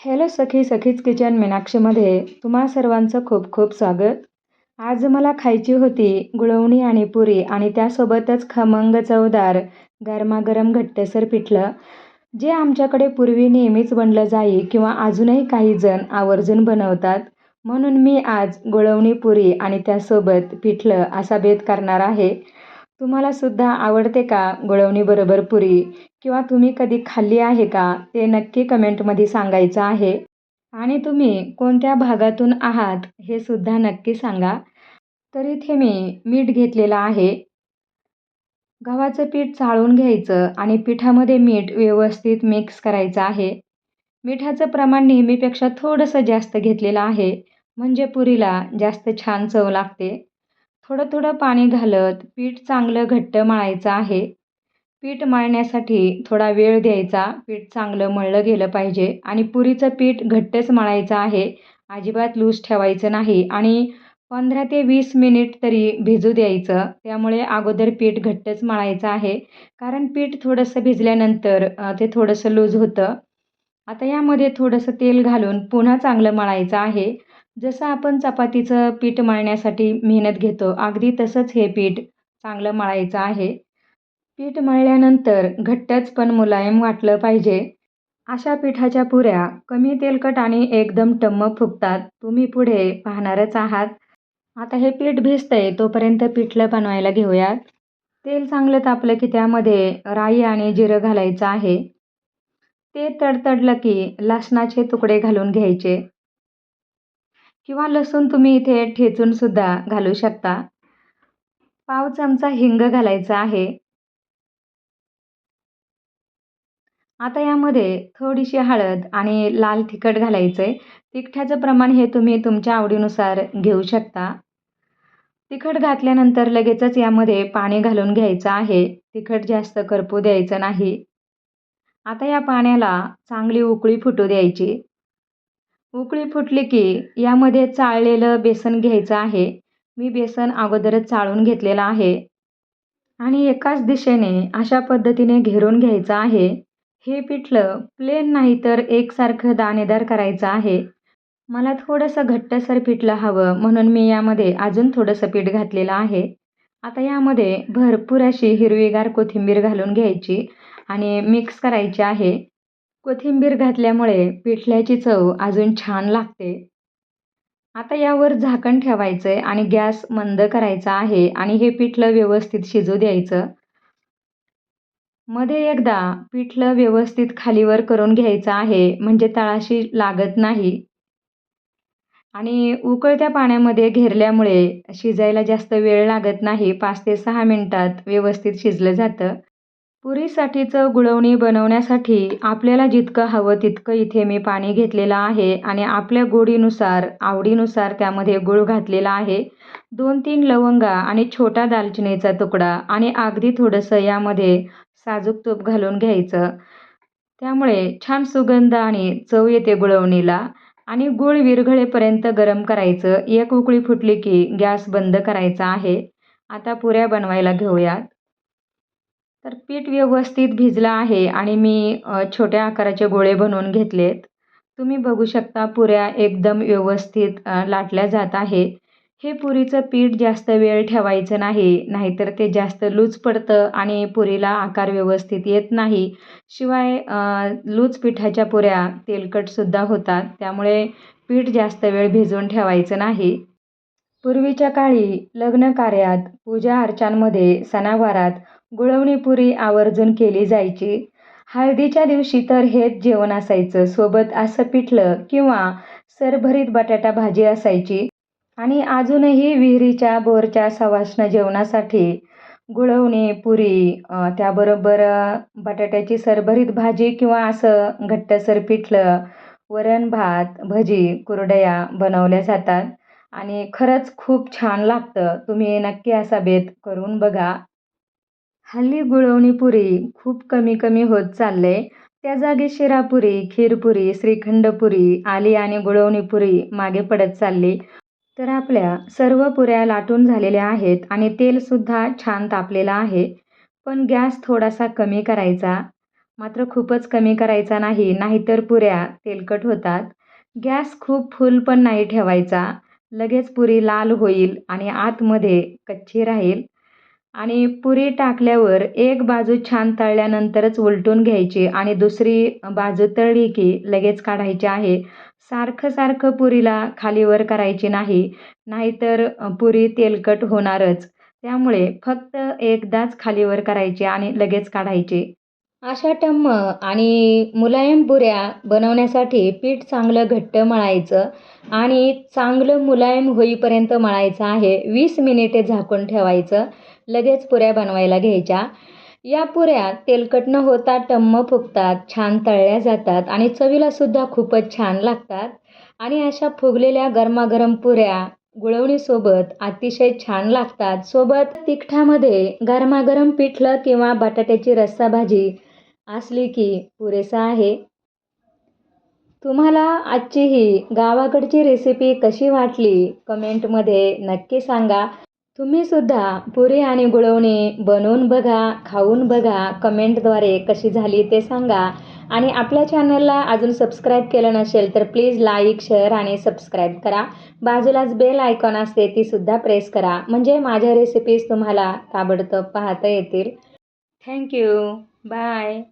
Hello सखी सखीच kitchen मीनाक्षीमध्ये तुम्हा सर्वांचं खूप खूप स्वागत. आज मला खायची होती गुळवणी आणि पुरी आणि त्यासोबतच खमंग चवदार गरमागरम घट्टसर पिठलं जे आमच्याकडे पूर्वी नेहमीच बनलं जाई किंवा अजूनही काही जण आवर्जून बनवतात. म्हणून मी आज गुळवणी पुरी आणि त्यासोबत पिठलं असा भेद करणार आहे. तुम्हाला सुद्धा आवडते का गुळवणीबरोबर पुरी? किंवा तुम्ही कधी खाल्ली आहे का? ते नक्की कमेंटमध्ये सांगायचं आहे. आणि तुम्ही कोणत्या भागातून आहात हे सुद्धा नक्की सांगा. तर इथे मी मीठ घेतलेलं आहे. गव्हाचं पीठ चाळून घ्यायचं आणि पिठामध्ये मीठ व्यवस्थित मिक्स करायचं आहे. मिठाचं प्रमाण नेहमीपेक्षा थोडंसं जास्त घेतलेलं आहे. म्हणजे पुरीला जास्त छान चव लागते. थोडं थोडं पाणी घालत पीठ चांगलं घट्ट मळायचं आहे. पीठ मळण्यासाठी थोडा वेळ द्यायचा. पीठ चांगलं मळलं गेलं पाहिजे आणि पुरीचं पीठ घट्टच मळायचं आहे. अजिबात लूज ठेवायचं नाही आणि पंधरा ते वीस मिनिट तरी भिजू द्यायचं. त्यामुळे अगोदर पीठ घट्टच मळायचं आहे. कारण पीठ थोडंसं भिजल्यानंतर ते थोडंसं लूज होतं. आता यामध्ये थोडंसं तेल घालून पुन्हा चांगलं मळायचं आहे. जसं आपण चपातीचं पीठ मळण्यासाठी मेहनत घेतो अगदी तसंच हे पीठ चांगलं मळायचं आहे. पीठ मळल्यानंतर घट्टच पण मुलायम वाटलं पाहिजे. अशा पिठाच्या पुऱ्या कमी तेलकट आणि एकदम टम्म फुगतात. तुम्ही पुढे पाहणारच आहात. आता हे पीठ भिजतंय तोपर्यंत पिठलं बनवायला घेऊयात. तेल चांगलं तापलं की त्यामध्ये राई आणि जिरं घालायचं आहे. ते तडतडलं की लसणाचे तुकडे घालून घ्यायचे. किंवा लसूण तुम्ही इथे ठेचून सुद्धा घालू शकता. पाव चमचा हिंग घालायचा आहे. आता यामध्ये थोडीशी हळद आणि लाल तिखट घालायचं आहे तिखटाचं प्रमाण हे तुम्ही तुमच्या आवडीनुसार घेऊ शकता. तिखट घातल्यानंतर लगेचच यामध्ये पाणी घालून घ्यायचं आहे. तिखट जास्त करपू द्यायचं नाही. आता या पाण्याला चांगली उकळी फुटू द्यायची. उकळी फुटली की यामध्ये चाळलेलं बेसन घ्यायचं आहे. मी बेसन अगोदरच चाळून घेतलेलं आहे. आणि एकाच दिशेने अशा पद्धतीने घेरून घ्यायचं आहे. हे पिठलं प्लेन नाही तर एकसारखं दाणेदार करायचं आहे. मला थोडंसं घट्टसर पिठलं हवं म्हणून मी यामध्ये अजून थोडंसं पीठ घातलेलं आहे. आता यामध्ये भरपूर अशी हिरवीगार कोथिंबीर घालून घ्यायची आणि मिक्स करायची आहे. कोथिंबीर घातल्यामुळे पिठल्याची चव अजून छान लागते. आता यावर झाकण ठेवायचं आहे आणि गॅस मंद करायचा आहे आणि हे पिठलं व्यवस्थित शिजू द्यायचं. मध्ये एकदा पिठलं व्यवस्थित खालीवर करून घ्यायचं आहे म्हणजे तळाशी लागत नाही. आणि उकळत्या पाण्यामध्ये घेरल्यामुळे शिजायला जास्त वेळ लागत नाही पाच ते सहा मिनटात व्यवस्थित शिजलं जातं. पुरीसाठीचं गुळवणी बनवण्यासाठी आपल्याला जितकं हवं तितकं इथे मी पाणी घेतलेलं आहे आणि आपल्या गोडीनुसार आवडीनुसार त्यामध्ये गूळ घातलेला आहे. दोन तीन लवंगा आणि छोटा दालचिनीचा तुकडा आणि अगदी थोडंसं यामध्ये साजूक तूप घालून घ्यायचं. त्यामुळे छान सुगंध आणि चव येते गुळवणीला आणि गूळ विरघळेपर्यंत गरम करायचं. एक उकळी फुटली की गॅस बंद करायचा आहे. आता पुऱ्या बनवायला घेऊयात. तर पीठ व्यवस्थित भिजलं आहे आणि मी छोट्या आकाराचे गोळे बनवून घेतलेत. तुम्ही बघू शकता पुऱ्या एकदम व्यवस्थित लाटल्या जात आहे. हे पुरीचं पीठ जास्त वेळ ठेवायचं नाही नाहीतर ते जास्त लूज पडतं आणि पुरीला आकार व्यवस्थित येत नाही. शिवाय लूज पिठाच्या पुऱ्या तेलकटसुद्धा होतात त्यामुळे पीठ जास्त वेळ भिजवून ठेवायचं नाही. पूर्वीच्या काळी लग्न कार्यात पूजा अर्चांमध्ये सणावारात गुळवणीपुरी आवर्जून केली जायची. हळदीच्या दिवशी तर हेच जेवण असायचं. सोबत असं पिठलं किंवा सरभरीत बटाटा भाजी असायची. आणि अजूनही विहिरीच्या बोरच्या सवाष्ण जेवणासाठी गुळवणी पुरी त्याबरोबर बटाट्याची सरभरीत भाजी किंवा असं घट्टसर पिठलं वरण भात भजी कुरडया बनवल्या जातात. आणि खरंच खूप छान लागतं. तुम्ही नक्की असा बेत करून बघा. हल्ली गुळवणी पुरी खूप कमी कमी होत चालले त्या जागी शिरापुरी खीरपुरी श्रीखंडपुरी आली आणि गुळवणी पुरी मागे पडत चालली. तर आपल्या सर्व पुऱ्या लाटून झालेल्या आहेत आणि तेलसुद्धा छान तापलेलं आहे. पण गॅस थोडासा कमी करायचा. मात्र खूपच कमी करायचा नाही नाहीतर पुऱ्या तेलकट होतात. गॅस खूप फुल पण नाही ठेवायचा. लगेच पुरी लाल होईल आणि आतमध्ये कच्ची राहील. आणि पुरी टाकल्यावर एक बाजू छान तळल्यानंतरच उलटून घ्यायची आणि दुसरी बाजू तळली की लगेच काढायची आहे. सारखं सारखं पुरीला खालीवर करायची नाही नाहीतर पुरी तेलकट होणारच. त्यामुळे फक्त एकदाच खालीवर करायची आणि लगेच काढायची. अशा टम्म आणि मुलायम पुऱ्या बनवण्यासाठी पीठ चांगलं घट्ट मळायचं आणि चांगलं मुलायम होईपर्यंत मळायचं आहे. वीस मिनिटे झाकून ठेवायचं. लगेच पुऱ्या बनवायला घ्यायच्या. या पुऱ्या तेलकट न होता टम्म फुगतात छान तळल्या जातात आणि चवीलासुद्धा खूपच छान लागतात. आणि अशा फुगलेल्या गरमागरम पुऱ्या गुळवणीसोबत अतिशय छान लागतात. सोबत तिखटामध्ये गरमागरम पिठलं किंवा बटाट्याची रस्सा भाजी असली की पुरेसं आहे. तुम्हाला आजची ही गावाकडची रेसिपी कशी वाटली? कमेंटमध्ये नक्की सांगा. तुम्ही सुद्धा पुरी आणि गुळवणी बनवून बघा खाऊन बघा कमेंटद्वारे कशी झाली ते सांगा. आणि आपल्या चॅनलला अजून सबस्क्राईब केलं नसेल तर प्लीज लाईक शेअर आणि सबस्क्राईब करा. बाजूलाच बेल आयकॉन असते तीसुद्धा प्रेस करा. म्हणजे माझ्या रेसिपीज तुम्हाला ताबडतोब पाहता येतील. Thank you Bye.